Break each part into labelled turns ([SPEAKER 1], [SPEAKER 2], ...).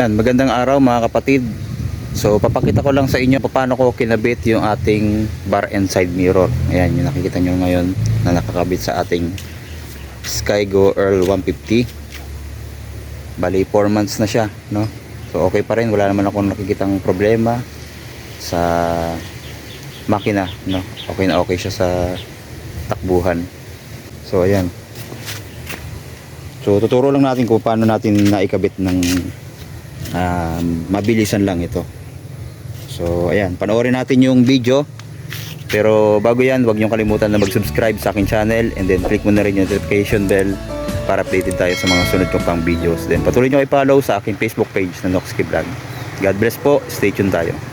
[SPEAKER 1] Yan, magandang araw mga kapatid. So papakita ko lang sa inyo paano ko kinabit yung ating bar and side mirror. Ayan, yung nakikita nyo ngayon na nakakabit sa ating Skygo Earl 150. Bali 4 months na siya, no? So okay pa rin, wala naman akong nakikitang problema sa makina, no? Okay na okay siya sa takbuhan. So ayan. So tuturo lang natin kung paano natin naikabit ng um, mabilisan lang ito. So ayan panoorin natin yung video. Pero bago yan huwag niyong kalimutan na mag subscribe sa aking channel and then click mo na rin yung notification bell para updated tayo sa mga sunod kong pang videos. Then patuloy nyo i-follow sa aking facebook page na Noxky Vlog. God bless po. Stay tuned tayo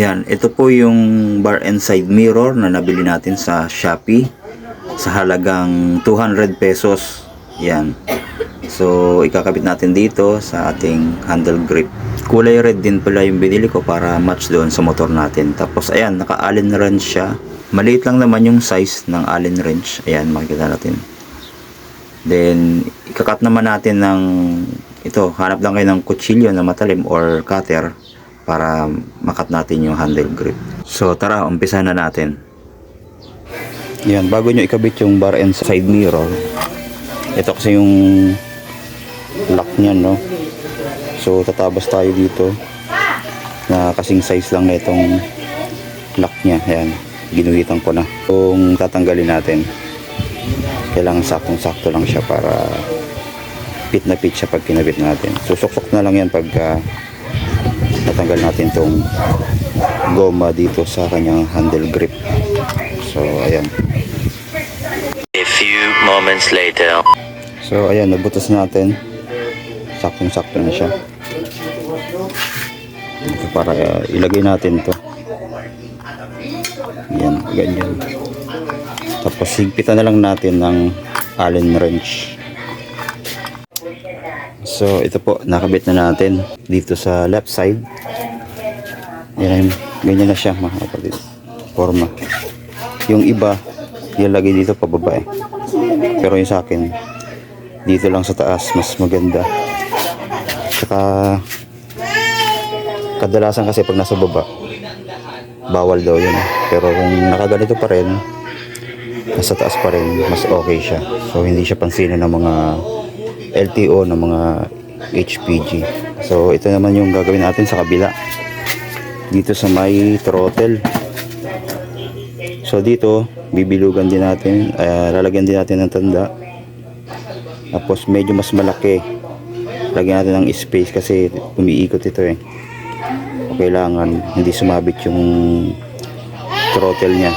[SPEAKER 1] Yan, ito po yung bar and side mirror na nabili natin sa Shopee sa halagang 200 pesos. Yan. So, ikakabit natin dito sa ating handle grip. Kulay red din pala yung binili ko para match doon sa motor natin. Tapos, ayan, naka-allen wrench siya. Maliit lang naman yung size ng allen wrench. Ayan, makikita natin. Then, ikakat naman natin ng ito, hanap lang kayo ng kutsilyo na matalim or cutter para makat natin yung handle grip. So tara, umpisa na natin. Yan, bago nyo ikabit yung bar and side mirror, ito kasi yung lock niyan, no? So tatabas tayo dito na kasing size lang na itong lock niya. Ayan, ginuhitan ko na. Kung tatanggalin natin, kailangan saktong-sakto lang siya para fit na fit siya pag kinabit natin. So suksok na lang yan pagka natanggal natin tong goma dito sa kanyang handle grip. So ayan.
[SPEAKER 2] A few moments later.
[SPEAKER 1] So ayan, nabutas natin. Saktong-sakto na siya. Ito para uh, ilagay natin to. Yan, ganyan. Tapos higpitan na lang natin ng allen wrench. So ito po, nakabit na natin dito sa left side. Yan, ganyan na siya mga kapatid. Forma. Yung iba, ilalagay dito pababa eh. Pero yung sa akin, dito lang sa taas, mas maganda. Tsaka, kadalasan kasi pag nasa baba, bawal daw yun. Pero kung nakaganito pa rin, nasa taas pa rin, mas okay siya. So, hindi siya pansinin ng mga LTO, ng mga HPG. So, ito naman yung gagawin natin sa kabila. Dito sa may throttle. So, dito, bibilugan din natin, uh, lalagyan din natin ng tanda. Tapos, medyo mas malaki. Lagyan natin ng space kasi umiikot ito eh. Kailangan hindi sumabit yung throttle niya.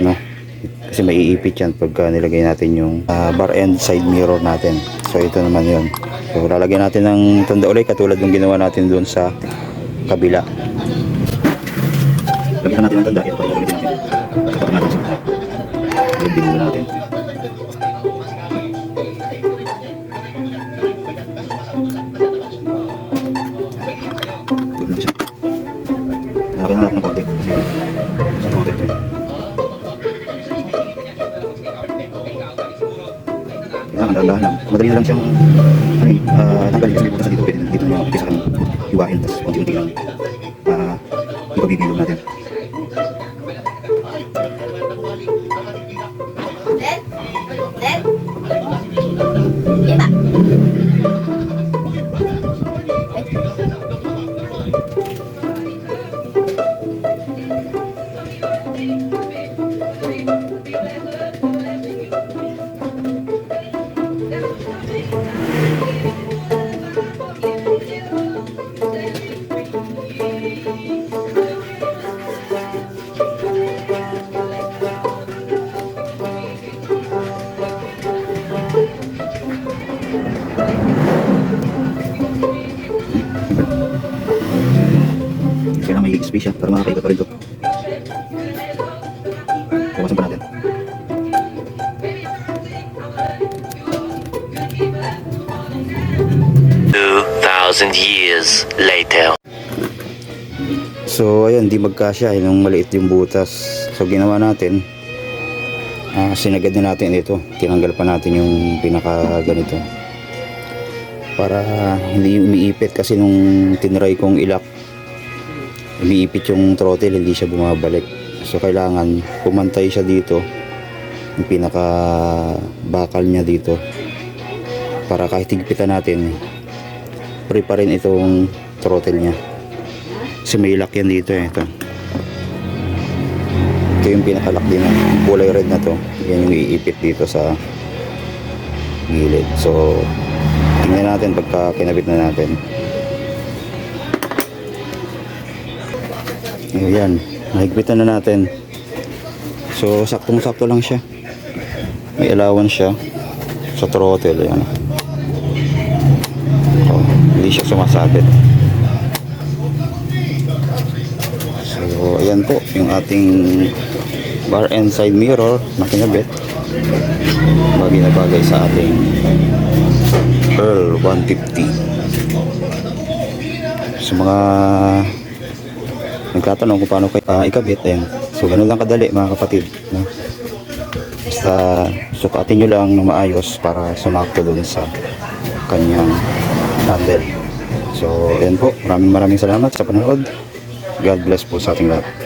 [SPEAKER 1] No? Kasi maiipit yan pagka nilagay natin yung ah, bar end side mirror natin. So ito naman yun. So lalagyan natin ng tanda ulit katulad ng ginawa natin doon sa kabila. Lagyan natin ng tanda. Ito Kailangan dahan lang. Madali na lang siyang ano eh, uh, tanggalin kasi may butas dito. Pwede na dito na umpisa kang hiwain. Tapos unti-unti lang uh, ipabibilog natin.
[SPEAKER 3] Then, iba.
[SPEAKER 1] Siya para makakaiba pa rin ito. Bawasan pa natin.
[SPEAKER 2] Two thousand. 2,000 years later.
[SPEAKER 1] So, ayun, di magkasya. Yung maliit yung butas. So, ginawa natin, ah, sinagad na natin ito. Tinanggal pa natin yung pinaka ganito. Para hindi umiipit kasi nung tinry kong ilak, umiipit yung throttle, hindi siya bumabalik. So, kailangan pumantay siya dito. Yung pinaka bakal niya dito. Para kahit higpitan natin, free pa rin itong throttle niya. Kasi may lock yan dito eh. Ito. Ito yung pinakalak din. Yung kulay red na to. Yan yung iipit dito sa gilid. So, tingnan natin pagka kinabit na natin. Ayan. Nahigpitan na natin. So, saktong-sakto lang siya. May allowance siya sa throttle. Ayan. Oh, hindi siya sumasabit. So, ayan po yung ating bar and side mirror na kinabit. Bagay na bagay sa ating Earl 150. Sa mga nagtatanong kung paano kayo ah, ikabit, ayan. So, ganun lang kadali mga kapatid. No? Basta sukatin nyo lang na maayos para sumakto dun sa kanyang handle. So, ayan po. Maraming maraming salamat sa panonood. God bless po sa ating lahat.